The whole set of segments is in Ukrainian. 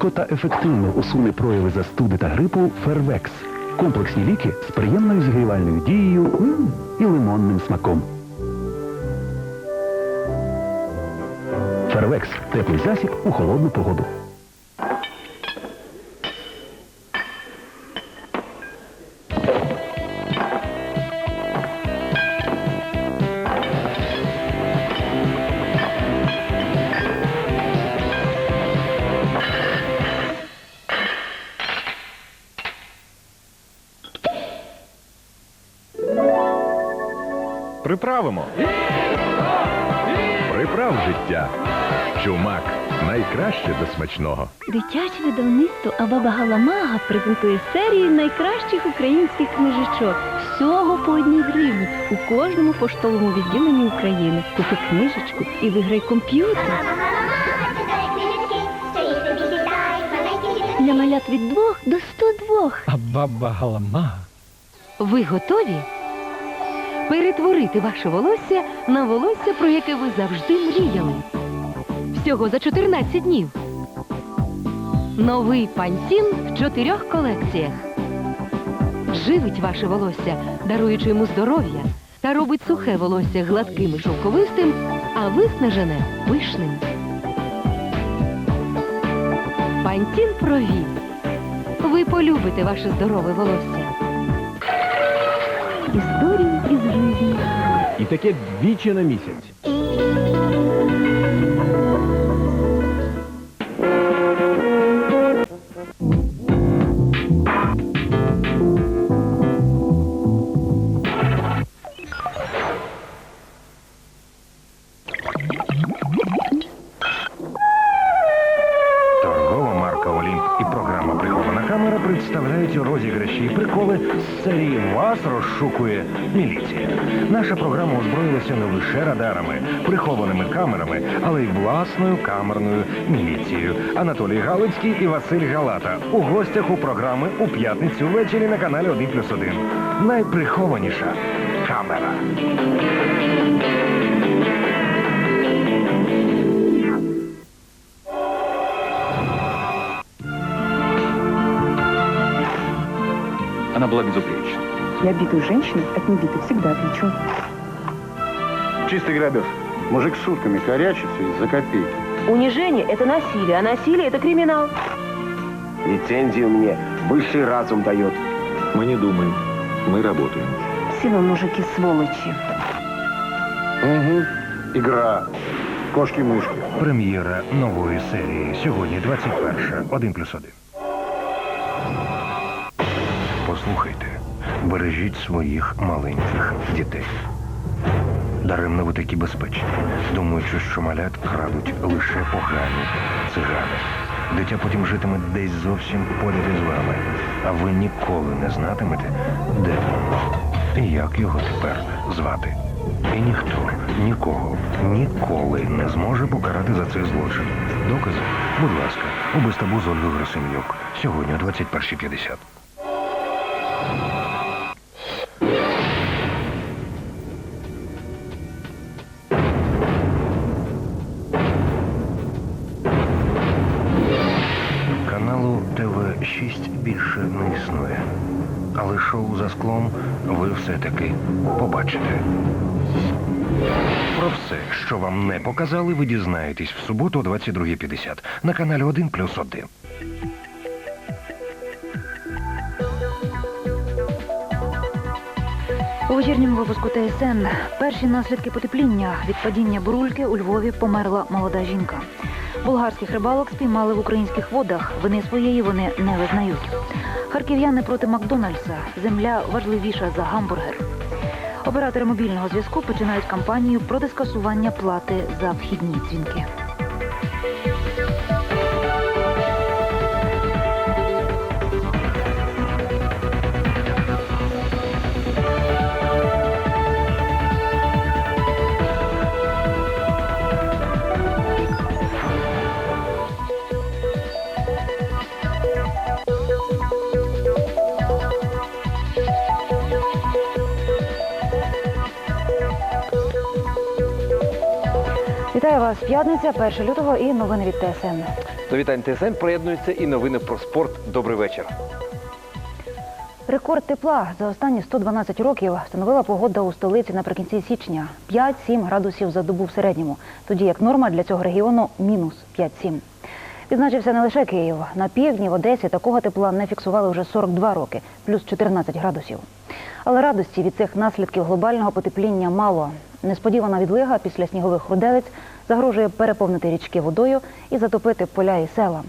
швидко та ефективно усуне прояви застуди та грипу Фервекс. Комплексні ліки з приємною зігрівальною дією і лимонним смаком. Фервекс теплий засіб у холодну погоду. Приправимо. Приправ життя. Чумак. Найкраще до смачного. Дитяче видавництво Абаба Галамага презентує серію найкращих українських книжечок. Всього по одній гривні у кожному поштовому відділенні України. Купи книжечку і виграй комп'ютер. Для малят від двох до 102. А баба Галамага. Ви готові перетворити ваше волосся на волосся, про яке ви завжди мріяли? Всього за 14 днів. Новий пантін в чотирьох колекціях. Живить ваше волосся, даруючи йому здоров'я, та робить сухе волосся гладким і шовковистим, а виснажене пишним. Пантін Прові. Ви полюбите ваше здорове волосся. Історії із житті. І таке двічі на місяць. Лише радарами, прихованими камерами, але й власною камерною міліцією. Анатолій Галицький і Василь Галата у гостях у програми у п'ятницю ввечері на каналі 1 плюс 1. Найприхованіша камера. Она была безупречна. Я битую женщину от небитой всегда отличу. Чистый грабеж. Мужик с сутками корячится из-за копейки. Унижение – это насилие, а насилие – это криминал. Лицензию мне высший разум дает. Мы не думаем. Мы работаем. Все вы мужики сволочи. Угу. Игра. Кошки-мышки. Прем'єра нової серії. Сьогодні 21 1 плюс 1. Послухайте, бережіть своїх маленьких дітей. Даремно ви такі безпечні, думаючи, що малят крадуть лише погані цигани. Дитя потім житиме десь зовсім поряд із вами, а ви ніколи не знатимете, де він і як його тепер звати. І ніхто нікого ніколи не зможе покарати за цей злочин. Докази, будь ласка, у табу з Ольгою Грасим'юк. Сьогодні о 21.50. Каналу ТВ6 більше не існує. Але шоу за склом ви все-таки побачите. Про все, що вам не показали, ви дізнаєтесь в суботу о 22.50 на каналі 1 плюс 1. У вечірньому випуску ТСН перші наслідки потепління від падіння бурульки у Львові померла молода жінка. Болгарських рибалок спіймали в українських водах. Вини своєї вони не визнають. Харків'яни проти Макдональдса. Земля важливіша за гамбургер. Оператори мобільного зв'язку починають кампанію проти скасування плати за вхідні дзвінки. Вітаю вас, п'ятниця, 1 лютого і новини від ТСН. До вітань ТСН приєднуються і новини про спорт. Добрий вечір. Рекорд тепла за останні 112 років встановила погода у столиці наприкінці січня 5-7 градусів за добу в середньому, тоді як норма для цього регіону мінус 5-7. Відзначився не лише Київ. На півдні в Одесі такого тепла не фіксували вже 42 роки, плюс 14 градусів. Але радості від цих наслідків глобального потепління мало. Несподівана відлига після снігових руделиць загрожує переповнити річки водою і затопити поля і села.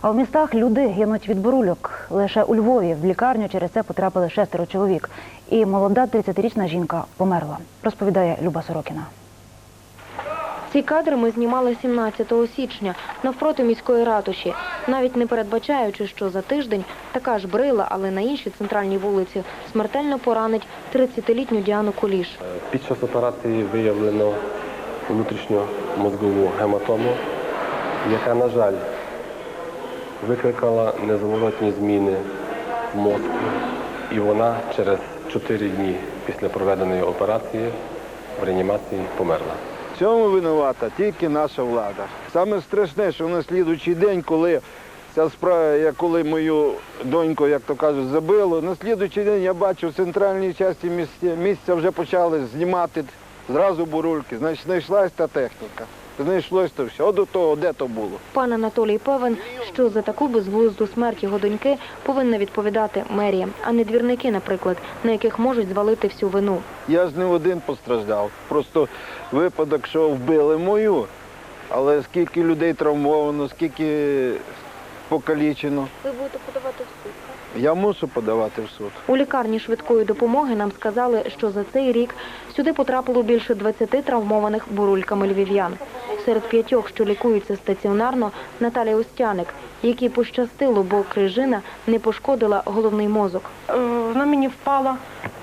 А в містах люди гинуть від бурульок. Лише у Львові в лікарню через це потрапили шестеро чоловік. І молода 30-річна жінка померла, розповідає Люба Сорокіна. Ці кадри ми знімали 17 січня навпроти міської ратуші, навіть не передбачаючи, що за тиждень така ж брила, але на іншій центральній вулиці смертельно поранить 30-літню Діану Куліш. Під час операції виявлено внутрішньомозгову гематому, яка, на жаль, викликала незворотні зміни в мозку, і вона через 4 дні після проведеної операції в реанімації померла. Цьому винувата тільки наша влада. Саме страшне, що на слідуючий день, коли ця справа, коли мою доньку, як то кажуть, забило, на слідуючий день я бачу в центральній частині місця вже почали знімати зразу бурульки. Значить, знайшлася та техніка. Знайшлось то все. От до того, де то було. Пан Анатолій певен, що за таку безглузду смерть його доньки повинна відповідати мерія, а не двірники, наприклад, на яких можуть звалити всю вину. Я ж не один постраждав. Просто випадок, що вбили мою. Але скільки людей травмовано, скільки покалічено. Ви будете подавати? Я мушу подавати в суд. У лікарні швидкої допомоги нам сказали, що за цей рік сюди потрапило більше 20 травмованих бурульками львів'ян. Серед п'ятьох, що лікуються стаціонарно, Наталія Устяник, якій пощастило, бо крижина не пошкодила головний мозок. Е, Вона мені впала,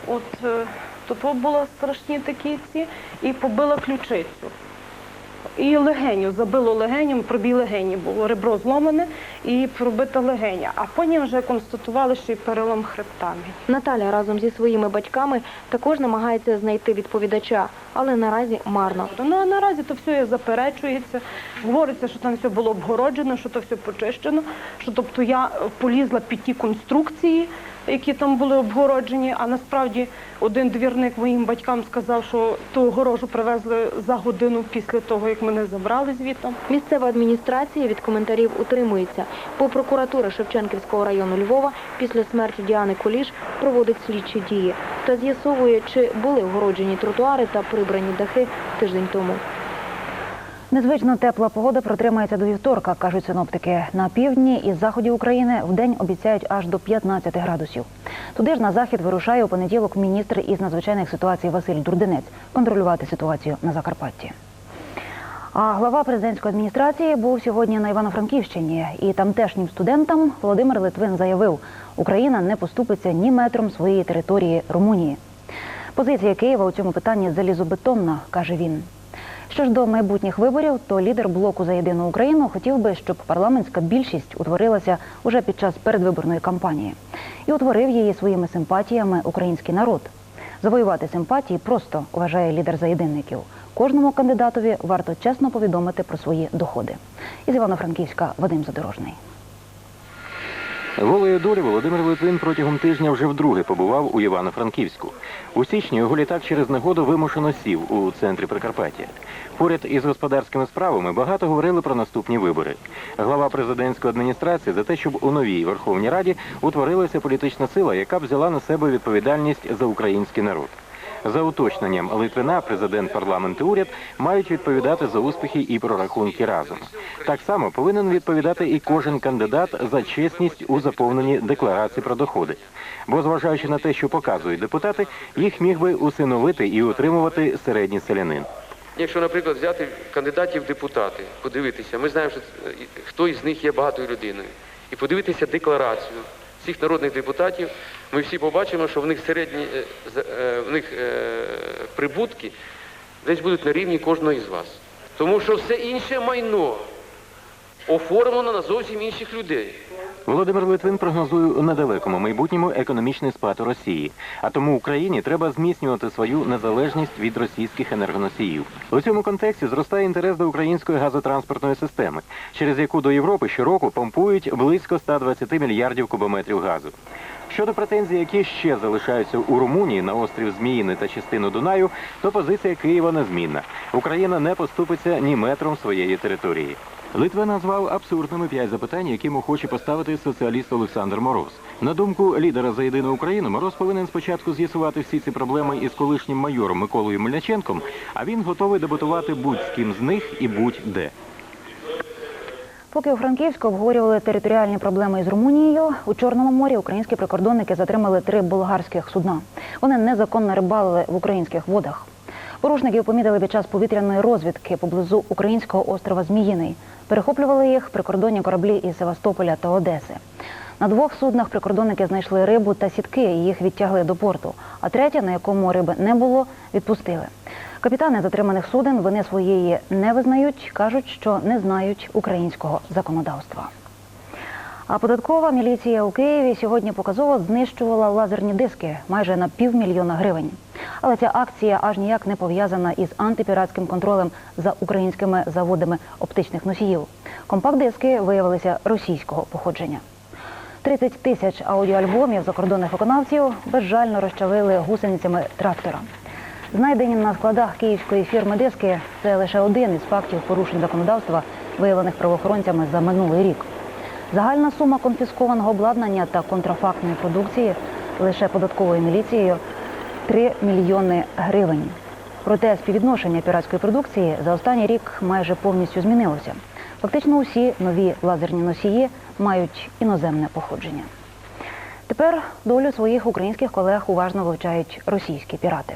от е, тут були страшні такі ці, і побила ключицю. І легеню, забило легеню, пробій легені було, ребро зломане і пробита легеня. А потім вже констатували, що й перелом хребта. Наталя разом зі своїми батьками також намагається знайти відповідача, але наразі марно. Ну а наразі то все заперечується. Говориться, що там все було обгороджено, що то все почищено. Що тобто я полізла під ті конструкції, які там були обгороджені. А насправді один двірник моїм батькам сказав, що ту огорожу привезли за годину після того, як мене забрали звідти. Місцева адміністрація від коментарів утримується. Бо прокуратура Шевченківського району Львова після смерті Діани Куліш проводить слідчі дії та з'ясовує, чи були огороджені тротуари та прибрані дахи тиждень тому. Незвично тепла погода протримається до вівторка, кажуть синоптики. На півдні і заході України в день обіцяють аж до 15 градусів. Туди ж на захід вирушає у понеділок міністр із надзвичайних ситуацій Василь Дурдинець контролювати ситуацію на Закарпатті. А глава президентської адміністрації був сьогодні на Івано-Франківщині, і тамтешнім студентам Володимир Литвин заявив, Україна не поступиться ні метром своєї території Румунії. Позиція Києва у цьому питанні залізобетонна, каже він. Що ж до майбутніх виборів, то лідер блоку за єдину Україну хотів би, щоб парламентська більшість утворилася уже під час передвиборної кампанії і утворив її своїми симпатіями український народ. Завоювати симпатії просто вважає лідер заєдинників. Кожному кандидатові варто чесно повідомити про свої доходи. Із Івано-Франківська Вадим Задорожний. Волею долі Володимир Литвин протягом тижня вже вдруге побував у Івано-Франківську. У січні його літак через негоду вимушено сів у центрі Прикарпаття. Поряд із господарськими справами багато говорили про наступні вибори. Глава президентської адміністрації за те, щоб у новій Верховній Раді утворилася політична сила, яка б взяла на себе відповідальність за український народ. За уточненням Литвина, президент, парламент і уряд мають відповідати за успіхи і прорахунки разом. Так само повинен відповідати і кожен кандидат за чесність у заповненні декларації про доходи. Бо, зважаючи на те, що показують депутати, їх міг би усиновити і утримувати середній селянин. Якщо, наприклад, взяти кандидатів в депутати, подивитися, ми знаємо, що хто із них є багатою людиною, і подивитися декларацію всіх народних депутатів, ми всі побачимо, що в них середні е, е, в них е, прибутки десь будуть на рівні кожного із вас. Тому що все інше майно оформлено на зовсім інших людей. Володимир Литвин прогнозує у недалекому майбутньому економічний спад у Росії. А тому Україні треба зміцнювати свою незалежність від російських енергоносіїв. У цьому контексті зростає інтерес до української газотранспортної системи, через яку до Європи щороку помпують близько 120 мільярдів кубометрів газу. Щодо претензій, які ще залишаються у Румунії на острів Зміїни та частину Дунаю, то позиція Києва незмінна. Україна не поступиться ні метром своєї території. Литва назвав абсурдними п'ять запитань, які йому хоче поставити соціаліст Олександр Мороз. На думку лідера за єдину Україну, Мороз повинен спочатку з'ясувати всі ці проблеми із колишнім майором Миколою Мельниченком, а він готовий дебатувати будь з ким з них і будь-де. Поки у Франківську обговорювали територіальні проблеми із Румунією, у Чорному морі українські прикордонники затримали три болгарських судна. Вони незаконно рибалили в українських водах. Порушників помітили під час повітряної розвідки поблизу українського острова Зміїний. Перехоплювали їх прикордонні кораблі із Севастополя та Одеси. На двох суднах прикордонники знайшли рибу та сітки і їх відтягли до порту. А третє, на якому риби не було, відпустили. Капітани затриманих суден вини своєї не визнають, кажуть, що не знають українського законодавства. А податкова міліція у Києві сьогодні показово знищувала лазерні диски майже на півмільйона гривень. Але ця акція аж ніяк не пов'язана із антипіратським контролем за українськими заводами оптичних носіїв. Компакт-диски виявилися російського походження. 30 тисяч аудіоальбомів закордонних виконавців безжально розчавили гусеницями трактора. Знайдені на складах київської фірми диски це лише один із фактів порушень законодавства, виявлених правоохоронцями за минулий рік. Загальна сума конфіскованого обладнання та контрафактної продукції лише податковою міліцією 3 мільйони гривень. Проте співвідношення піратської продукції за останній рік майже повністю змінилося. Фактично усі нові лазерні носії мають іноземне походження. Тепер долю своїх українських колег уважно вивчають російські пірати.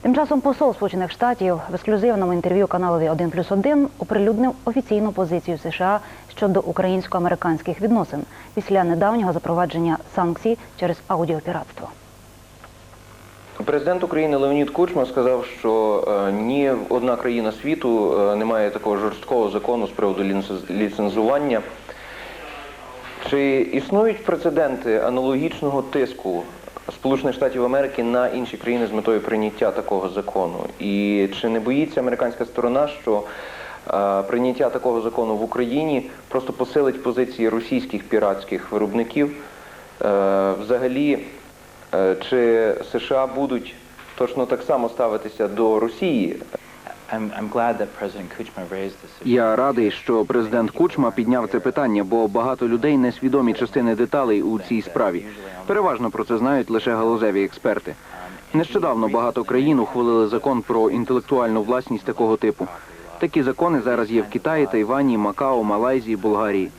Тим часом посол Сполучених Штатів в ексклюзивному інтерв'ю каналові 1 плюс 1 оприлюднив офіційну позицію США щодо українсько-американських відносин після недавнього запровадження санкцій через аудіопіратство. Президент України Леонід Кучма сказав, що е, ні одна країна світу е, не має такого жорсткого закону з приводу ліцензування. Чи існують прецеденти аналогічного тиску Сполучених Штатів Америки на інші країни з метою прийняття такого закону? І чи не боїться американська сторона, що е, прийняття такого закону в Україні просто посилить позиції російських піратських виробників? Взагалі, чи США будуть точно так само ставитися до Росії? Я радий, що президент Кучма підняв це питання, бо багато людей не свідомі частини деталей у цій справі. Переважно про це знають лише галузеві експерти. Нещодавно багато країн ухвалили закон про інтелектуальну власність такого типу. Такі закони зараз є в Китаї, Тайвані, Макао, Малайзії, Болгарії.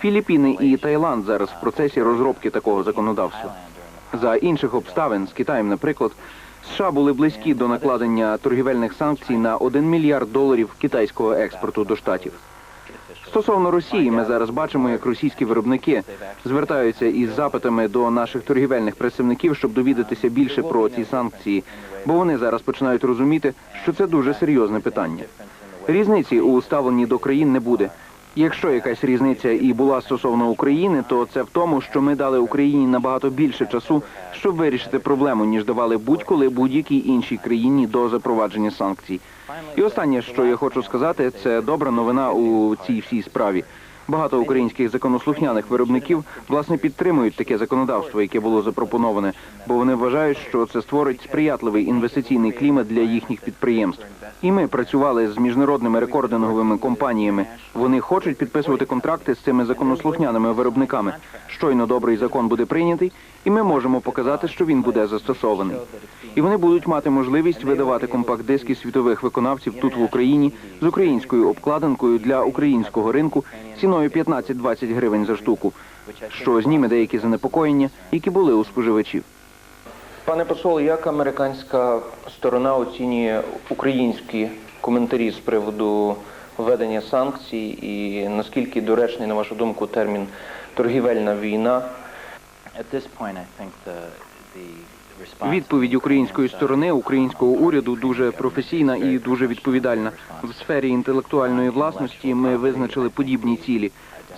Філіппіни і Таїланд зараз в процесі розробки такого законодавства. За інших обставин з Китаєм, наприклад, США були близькі до накладення торгівельних санкцій на 1 мільярд доларів китайського експорту до штатів. Стосовно Росії, ми зараз бачимо, як російські виробники звертаються із запитами до наших торгівельних представників, щоб довідатися більше про ці санкції, бо вони зараз починають розуміти, що це дуже серйозне питання. Різниці у ставленні до країн не буде. Якщо якась різниця і була стосовно України, то це в тому, що ми дали Україні набагато більше часу, щоб вирішити проблему, ніж давали будь-коли будь-якій іншій країні до запровадження санкцій. І останнє, що я хочу сказати, це добра новина у цій всій справі. Багато українських законослухняних виробників власне підтримують таке законодавство, яке було запропоноване, бо вони вважають, що це створить сприятливий інвестиційний клімат для їхніх підприємств. І ми працювали з міжнародними рекординговими компаніями. Вони хочуть підписувати контракти з цими законослухняними виробниками. Щойно добрий закон буде прийнятий, і ми можемо показати, що він буде застосований. І вони будуть мати можливість видавати компакт-диски світових виконавців тут в Україні з українською обкладинкою для українського ринку ціною 15-20 гривень за штуку, що зніме деякі занепокоєння, які були у споживачів. Пане посол, як американська сторона оцінює українські коментарі з приводу введення санкцій і наскільки доречний, на вашу думку, термін торгівельна війна? Відповідь української сторони, українського уряду дуже професійна і дуже відповідальна. В сфері інтелектуальної власності ми визначили подібні цілі.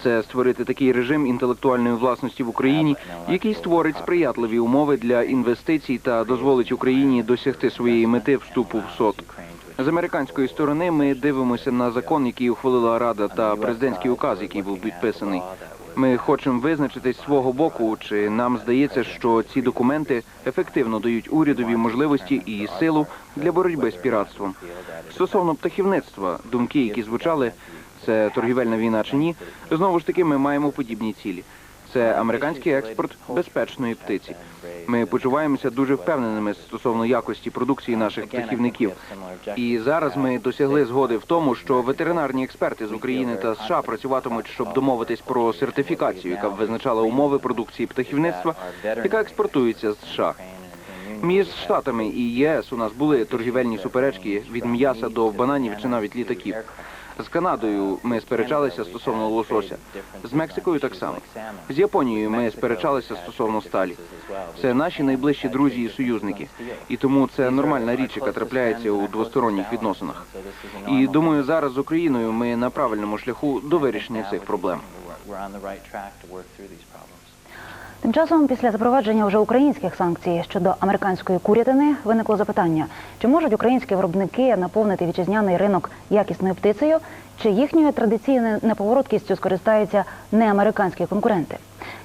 Це створити такий режим інтелектуальної власності в Україні, який створить сприятливі умови для інвестицій та дозволить Україні досягти своєї мети вступу в СОТ. З американської сторони ми дивимося на закон, який ухвалила Рада, та президентський указ, який був підписаний. Ми хочемо визначитись свого боку, чи нам здається, що ці документи ефективно дають урядові можливості і силу для боротьби з піратством. Стосовно птахівництва, думки, які звучали, це торгівельна війна чи ні, знову ж таки ми маємо подібні цілі. Це американський експорт безпечної птиці. Ми почуваємося дуже впевненими стосовно якості продукції наших птахівників. І зараз ми досягли згоди в тому, що ветеринарні експерти з України та США працюватимуть, щоб домовитись про сертифікацію, яка б визначала умови продукції птахівництва, яка експортується з США. Між штатами і ЄС у нас були торгівельні суперечки від м'яса до бананів чи навіть літаків. З Канадою ми сперечалися стосовно лосося. З Мексикою так само. З Японією ми сперечалися стосовно сталі. Це наші найближчі друзі і союзники. І тому це нормальна річ, яка трапляється у двосторонніх відносинах. І думаю, зараз з Україною ми на правильному шляху до вирішення цих проблем. Тим часом, після запровадження вже українських санкцій щодо американської курятини, виникло запитання: чи можуть українські виробники наповнити вітчизняний ринок якісною птицею, чи їхньою традиційною неповороткістю скористаються неамериканські конкуренти?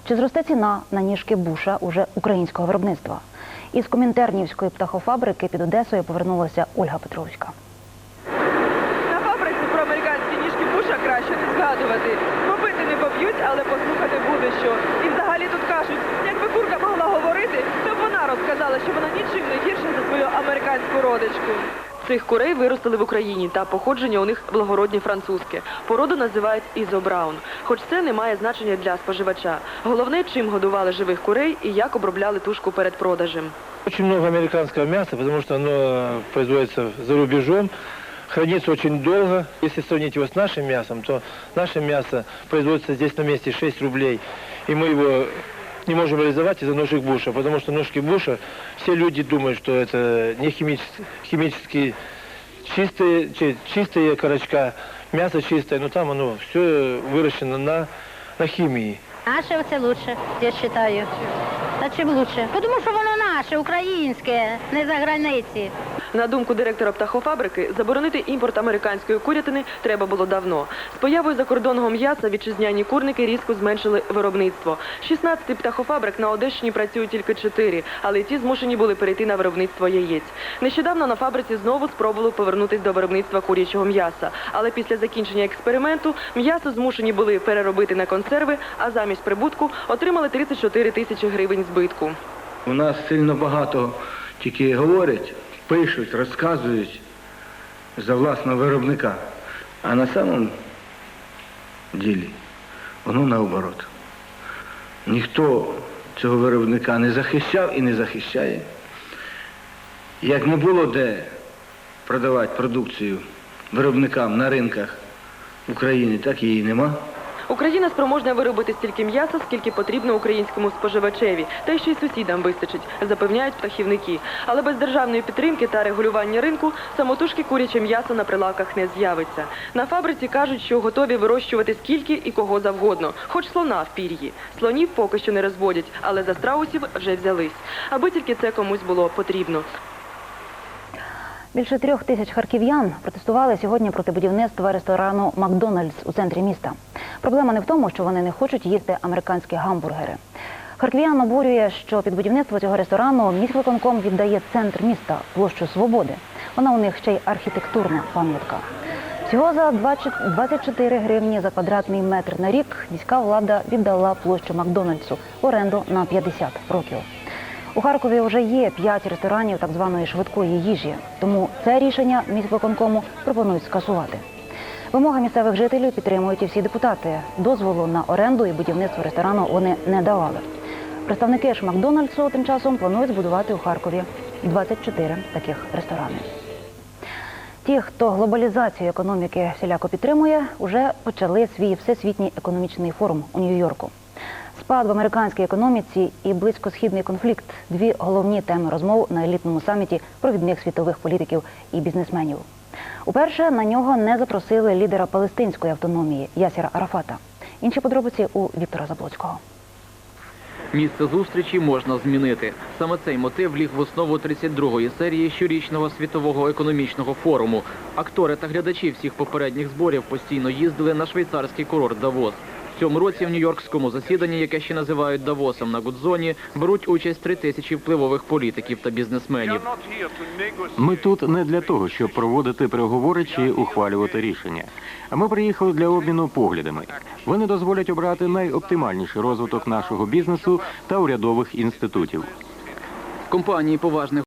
Чи зросте ціна на ніжки буша уже українського виробництва? Із комінтернівської птахофабрики під Одесою повернулася Ольга Петровська. На фабриці про американські ніжки буша краще не згадувати. Побити не поб'ють, але послухати буде що. І взагалі тут кажуть, якби курка могла говорити, то б вона розказала, що вона нічим не гірша за свою родичку. Цих курей виростили в Україні, та походження у них благородні французьке. Породу називають Ізо Браун. Хоч це не має значення для споживача. Головне, чим годували живих курей і як обробляли тушку перед продажем. Очень много американского мяса, потому что оно э, производится за рубежом, хранится очень долго. Если сравнить его с нашим мясом, то наше мясо производится здесь на месте 6 рублей, и мы его не можем реализовать из-за ножек буша, потому что ножки буша, все люди думают, что это не химически, химически чистые, чи- чистые корочка, мясо чистое, но там оно все выращено на, на химии. Наше оце лучше, я вважаю. Та чим лучше? Тому що воно наше, українське, не за границі. На думку директора птахофабрики, заборонити імпорт американської курятини треба було давно. З появою закордонного м'яса вітчизняні курники різко зменшили виробництво. 16 птахофабрик на Одещині працюють тільки 4, але ті змушені були перейти на виробництво яєць. Нещодавно на фабриці знову спробували повернутися до виробництва курячого м'яса. Але після закінчення експерименту м'ясо змушені були переробити на консерви, а замість прибутку отримали 34 тисячі гривень збитку. У нас сильно багато тільки говорять, пишуть, розказують за власного виробника. А на самом ділі воно наоборот. Ніхто цього виробника не захищав і не захищає. Як не було де продавати продукцію виробникам на ринках України, так її нема. Україна спроможна виробити стільки м'яса, скільки потрібно українському споживачеві, та ще й сусідам вистачить, запевняють птахівники. Але без державної підтримки та регулювання ринку самотужки куряче м'ясо на прилавках не з'явиться. На фабриці кажуть, що готові вирощувати скільки і кого завгодно, хоч слона в пір'ї. Слонів поки що не розводять, але за страусів вже взялись. Аби тільки це комусь було потрібно. Більше трьох тисяч харків'ян протестували сьогодні проти будівництва ресторану Макдональдс у центрі міста. Проблема не в тому, що вони не хочуть їсти американські гамбургери. Харків'ян обурює, що під будівництво цього ресторану міськвиконком віддає центр міста площу Свободи. Вона у них ще й архітектурна пам'ятка. Всього за 20 24 гривні за квадратний метр на рік міська влада віддала площу Макдональдсу в оренду на 50 років. У Харкові вже є п'ять ресторанів так званої швидкої їжі, тому це рішення міськвиконкому пропонують скасувати. Вимоги місцевих жителів підтримують і всі депутати. Дозволу на оренду і будівництво ресторану вони не давали. Представники ж Макдональдсу тим часом планують збудувати у Харкові 24 таких ресторани. Ті, хто глобалізацію економіки всіляко підтримує, вже почали свій всесвітній економічний форум у Нью-Йорку. Спад в американській економіці і близькосхідний конфлікт дві головні теми розмов на елітному саміті провідних світових політиків і бізнесменів. Уперше на нього не запросили лідера палестинської автономії Ясіра Арафата. Інші подробиці у Віктора Заблоцького. Місце зустрічі можна змінити. Саме цей мотив ліг в основу 32-ї серії щорічного світового економічного форуму. Актори та глядачі всіх попередніх зборів постійно їздили на швейцарський курорт Давос. В цьому році в нью-йоркському засіданні, яке ще називають Давосом на Гудзоні, беруть участь три тисячі впливових політиків та бізнесменів. Ми тут не для того, щоб проводити переговори чи ухвалювати рішення. А ми приїхали для обміну поглядами. Вони дозволять обрати найоптимальніший розвиток нашого бізнесу та урядових інститутів. Компанії поважних